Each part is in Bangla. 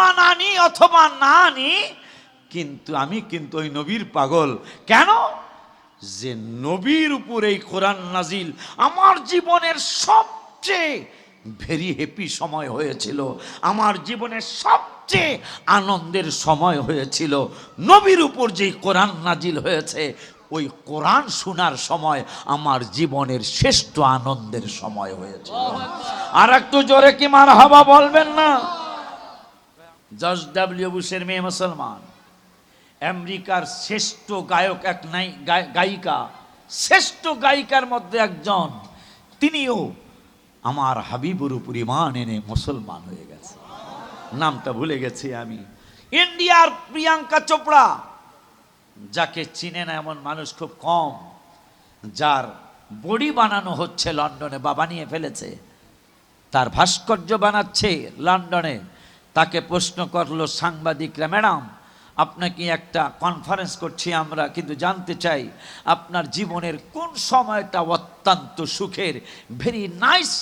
মুসলমান আনি অথবা না আনি কিন্তু আমি কিন্তু ওই নবীর পাগল। কেন? যে নবীর উপর এই কোরআন নাজিল আমার জীবনের সবচেয়ে ভেরি হ্যাপি সময় হয়েছিল, আমার জীবনের সবচেয়ে আনন্দের সময় হয়েছিল। নবীর উপর যেই কোরআন নাজিল হয়েছে, ওই কোরআন শোনার সময় আমার জীবনের শ্রেষ্ঠ আনন্দের সময় হয়েছিল। আর একটু জোরে কি মার হাবা বলবেন না? জর্জ ডাব্লিউ বুশের মেয়ে মুসলমান। আমেরিকার শ্রেষ্ঠ গায়ক এক নাই গায়িকা, শ্রেষ্ঠ গায়িকার মধ্যে একজন। তিনিও আমার হাবিবুর উপর ইমান এনে মুসলমান হয়ে গেছে। নামটা ভুলে গেছি আমি। ইন্ডিয়ার প্রিয়াঙ্কা চোপড়া, যাকে চিনে না এমন মানুষ খুব কম, যার বডি বানানো হচ্ছে লন্ডনে বা বানিয়ে ফেলেছে। তার ভাস্কর্য বানাচ্ছে লন্ডনে। তাকে প্রশ্ন করল, সাংবাদিকরা, ম্যাডাম আপনাকে একটা কনফারেন্স করছি আমরা, কিন্তু জানতে চাই আপনার জীবনের কোন সময়টা অত্যন্ত সুখের ভেরি নাইস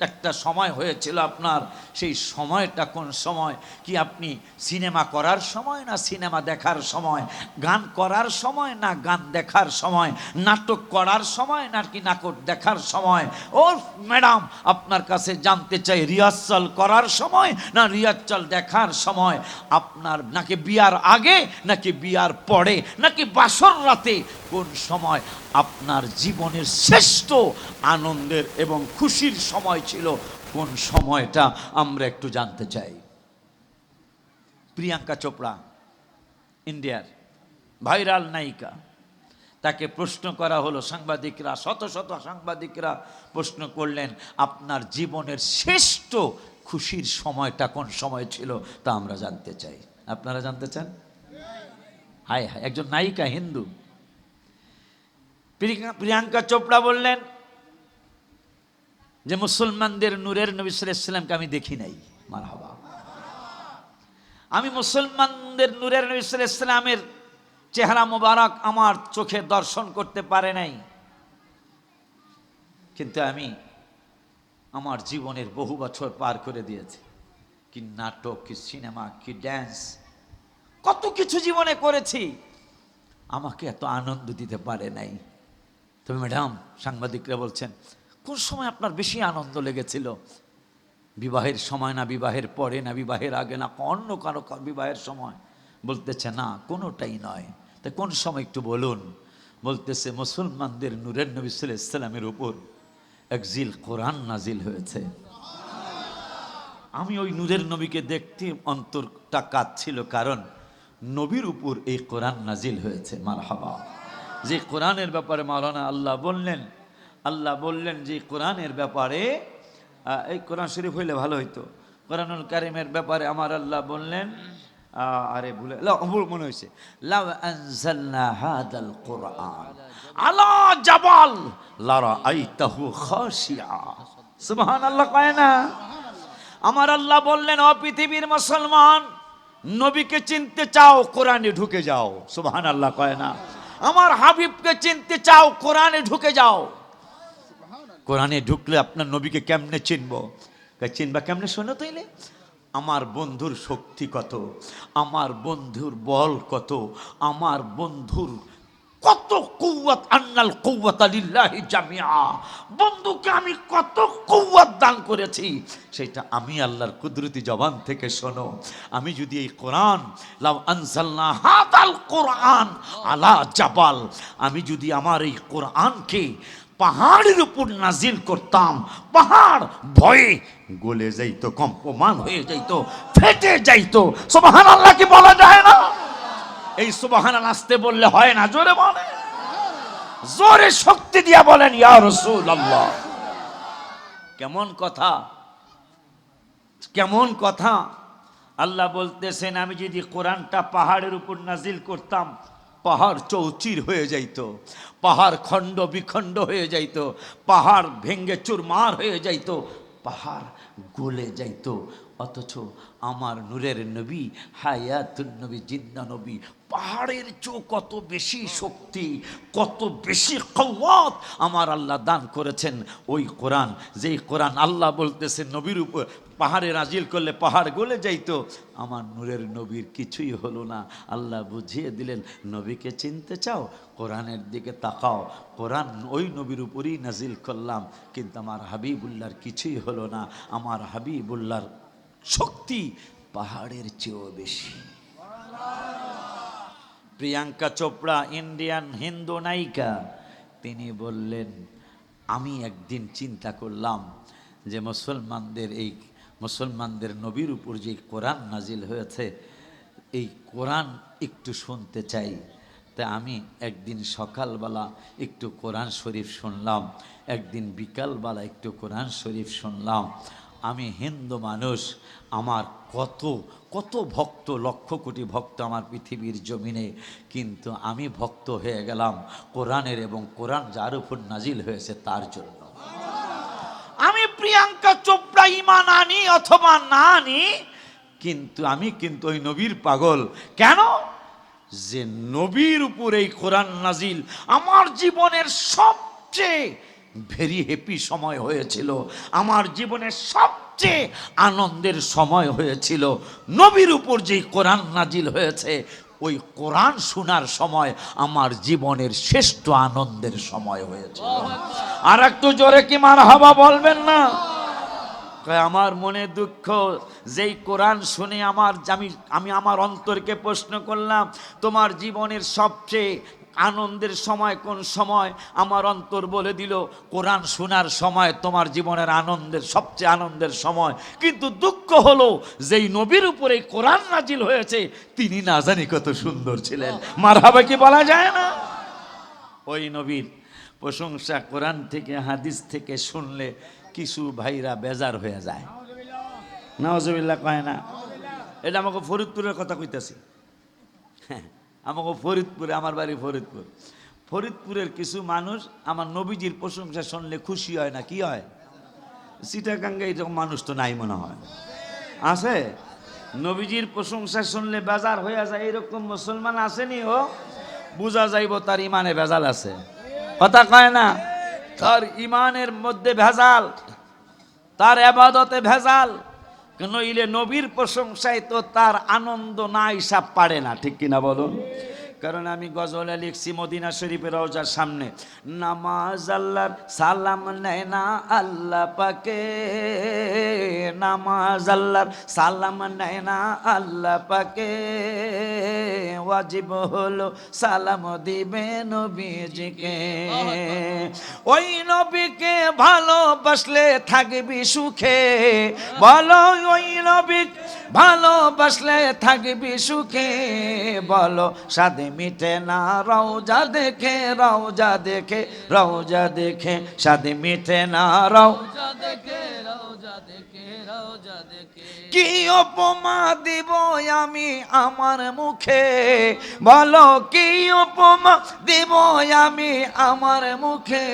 একটা সময় হয়েছিল আপনার, সেই সময়টা কোন সময়? কি আপনি সিনেমা করার সময় না সিনেমা দেখার সময়? গান করার সময় না গান দেখার সময়? নাটক করার সময় নাকি নাটক দেখার সময়? ও ম্যাডাম, আপনার কাছে জানতে চাই, রিহার্সাল করার সময় না রিহার্সাল দেখার সময়? আপনার নাকি বিয়ার আগে নাকি বিয়ার পরে? নাকি বাসর রাতে? কোন সময়? আপনার জীবনের শ্রেষ্ঠ আনন্দের এবং খুশির সময় ছিল, কোন সময়টা আমরা একটু জানতে চাই। প্রিয়াঙ্কা চোপড়া, ইন্ডিয়ার ভাইরাল নায়িকা, তাকে প্রশ্ন করা হলো, সাংবাদিকরা, শত শত সাংবাদিকরা প্রশ্ন করলেন, আপনার জীবনের শ্রেষ্ঠ খুশির সময়টা কোন সময় ছিল তা আমরা জানতে চাই। আপনারা জানতে চান? হায় হায়, একজন নায়িকা, হিন্দু। প্রিয়াঙ্কা- চোপড়া বললেন যে মুসলমানদের নূরের নবী ইসলামকে আমি দেখি নাই। মারহাবা। আমি মুসলমানদের নূরের নবী ইসলামের চেহারা মোবারক আমার চোখে দর্শন করতে পারে নাই। কিন্তু আমি আমার জীবনের বহু বছর পার করে দিয়েছি। কি নাটক, কি সিনেমা, কি ড্যান্স কত কিছু জীবনে করেছি। আমাকে এত আনন্দ দিতে পারে নাই। তবে ম্যাডাম, সাংবাদিকরা বলছেন কোন সময় আপনার বেশি আনন্দ লেগেছিল? বিবাহের সময় না বিবাহের পরে না বিবাহের আগে না অন্য কারও বিবাহের সময়? বলতেছে, না, কোনোটাই নয়। তা কোন সময় একটু বলুন? বলতেছে, মুসলমানদের নূরের নবী ইসলামের উপর একজিল কোরআন নাজিল হয়েছে। আমি ওই নূরের নবীকে দেখতে অন্তরটা কাঁদছিল, কারণ নবীর উপর এই কোরআন নাজিল হয়েছে মার হাবা যে কোরআনের ব্যাপারে মাওলানা আল্লাহ বললেন আল্লাহ বললেন যে কোরআনের ব্যাপারে এই কোরআন শরীফ হইলে ভালো হইতো। কোরআনুল কারিমের ব্যাপারে আমার আল্লাহ বললেন আরে ভুলে ভুল মনে হয়েছে কোরআন। সুবহানাল্লাহ আমার আল্লাহ বললেন, ও পৃথিবীর মুসলমান, নবীকে চিনতে চাও, কোরআনে ঢুকে যাও। সুবহান আল্লাহ কয় না। আমার হাবিবকে চিনতে চাও, কোরআনে ঢুকে যাও। কোরআনে ঢুকলে আপনার নবীকে কেমনে চিনব? চিনবা কেমনে? শোনো তাইলে। আমার বন্ধুর শক্তি কত? আমার বন্ধুর বল কত? আমার বন্ধুর কত কৌয়াত আন্নাল কৌয়াত আলিল্লাহি জামিয়া বন্ধুকে আমি কত কৌয়াত দান করেছি? সেটা আমি আল্লাহর কুদরতি জবান থেকে শোনো। আমি যদি এই কোরআন, লাউ আনজালনা হাদাল কোরআন আলা জাবাল, আমি যদি আমার এই কোরআনকে পাহাড়ের উপর নাজিল করতাম। পাহাড় ভয়ে গলে যাইতো, কম্পমান হয়ে যাইতো, ফেটে যাইতো। সুবহান আল্লাহ কি বলা যায় না? এই সুবহান আসতে বললে হয় না, জোরে বলে। জোরে শক্তি দিয়া বলেন, ইয়া রাসূলুল্লাহ। কেমন কথা? কেমন কথা? আল্লাহ বলতেছেন, আমি যদি কোরআনটা পাহাড়ের উপর নাজিল করতাম পাহাড় চৌচির হয়ে যাইত, পাহাড় খণ্ড বিখণ্ড হয়ে যাইত, পাহাড় ভেঙ্গে চুরমার হয়ে যাইত, পাহাড় গলে যাইতো। অথচ আমার নূরের নবী, হায়াতুন নবী জিন্দা নবী, পাহাড়ের চো কত বেশি শক্তি, কত বেশি কওয়াত আমার আল্লাহ দান করেছেন। ওই কোরআন, যেই কোরআন আল্লাহ বলতেছেন নবীর উপর পাহাড়ে নাজিল করলে পাহাড় গলে যাইতো। আমার নূরের নবীর কিছুই হলো না। আল্লাহ বুঝিয়ে দিলেন, নবীকে চিনতে চাও, কোরআনের দিকে তাকাও। কোরআন ওই নবীর উপরেই নাজিল করলাম, কিন্তু আমার হাবিবুল্লাহর কিছুই হলো না। আমার হাবিবুল্লাহর শক্তি পাহাড়ের চেয়েও বেশি। প্রিয়াঙ্কা চোপড়া, ইন্ডিয়ান হিন্দু নায়িকা, তিনি বললেন, আমি একদিন চিন্তা করলাম যে মুসলমানদের এই মুসলমানদের নবীর উপর যে কোরআন নাজিল হয়েছে, এই কোরআন একটু শুনতে চাই। তা আমি একদিন সকালবেলা একটু কোরআন শরীফ শুনলাম, একদিন বিকালবেলা একটু কোরআন শরীফ শুনলাম। আমি হিন্দু মানুষ, আমার কত কত ভক্ত, লক্ষ কোটি ভক্ত আমার পৃথিবীর জমিনে। কিন্তু আমি ভক্ত হয়ে গেলাম কোরআনের এবং কোরআন যার উপর নাজিল হয়েছে তার জন্য। আমি প্রিয়াঙ্কা চোপড়া ইমান আনি অথবা না আনি, কিন্তু আমি কিন্তু ওই নবীর পাগল। কেন? যে নবীর উপর এই কোরআন নাজিল আমার জীবনের সবচেয়ে ভেরি হ্যাপি সময় হয়েছিল। আমার জীবনের সবচেয়ে আনন্দের সময় হয়েছিল। নবীর উপর যেই কোরআন নাজিল হয়েছে, ওই কোরআন শোনার সময় আমার জীবনের শ্রেষ্ঠ আনন্দের সময় হয়েছিল। আর একটু জোরে কি মার হাবা বলবেন না? আমার মনে দুঃখ, যেই কোরআন শুনে আমার আমি আমি আমার অন্তরকে প্রশ্ন করলাম, তোমার জীবনের সবচেয়ে আনন্দের সময় কোন সময় আমার অন্তর বলে দিল কোরআন শোনার সময় তোমার জীবনের আনন্দের সবচেয়ে আনন্দের সময়। কিন্তু দুঃখ হলো যেই নবীর উপরে কোরআন নাজিল হয়েছে তিনি না জানি কত সুন্দর ছিলেন। মার হবে কি বলা যায় না? ওই নবীর প্রশংসা কোরআন থেকে হাদিস থেকে শুনলে কিছু ভাইরা বেজার হয়ে যায়। নওয়াজবিল্লা কয় না? এটা আমাকে ফরিদপুরের কথা কইতাছি। হ্যাঁ, আমাকে ফরিদপুরে, আমার বাড়ি ফরিদপুর। ফরিদপুরের কিছু মানুষ আমার নবীজির প্রশংসা শুনলে খুশি হয় না, কি হয়? সিটাগাঙ্গে এরকম মানুষ তো নাই মনে হয়। আছে? নবীজির প্রশংসা শুনলে বেজার হয়ে যায়, এরকম মুসলমান আসেনি ও। বোঝা যাইব তার ইমানে ভেজাল আছে। কথা কয় না? তার ইমানের মধ্যে ভেজাল, তার আবাদতে ভেজাল। কেন ইলে নবীর প্রশংসায় তো তার আনন্দ না হিসাব পারে না, ঠিক কিনা বলুন? কারণ আমি গজলে লিখছি মদিনা শরীফের রওজার সামনে, নামাজ আল্লাহর সালাম নেয় না আল্লাহ পাকে, নামাজ আল্লাহর সালাম নেয় না আল্লাহ পাকে ওয়াজিব হলো সালাম দিবে নবীজিকে। ওই নবীকে ভালোবাসলে থাকবি সুখে। বলো ওই নবী ভালোবাসলে থাকবি সুখে। বলো সাদে মিটে না রওজা দেখে রওজা দেখে রওজা দেখে। সাদে মিটে না রও রওজা দেখে রওজা দেখে রওজা দেখে। কি উপমা দিব আমি আমার মুখে? বলো, কি উপমা দিব আমি আমার মুখে?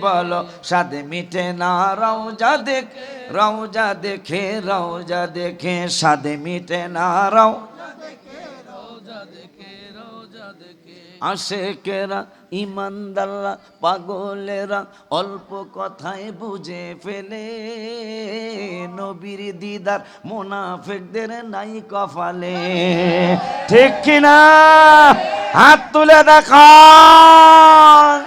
বলো সাদে মিটে না রওজা দেখ, রওজা দেখে রওজা দেখে সাদে মিটে না রও আশেকেরা ইমানদাররা পাগলেরা অল্প কথায় বুঝে ফেলে। নবীর দিদার মোনাফেকদের নাই কফালে ঠিক কিনা? হাত তুলে দেখান।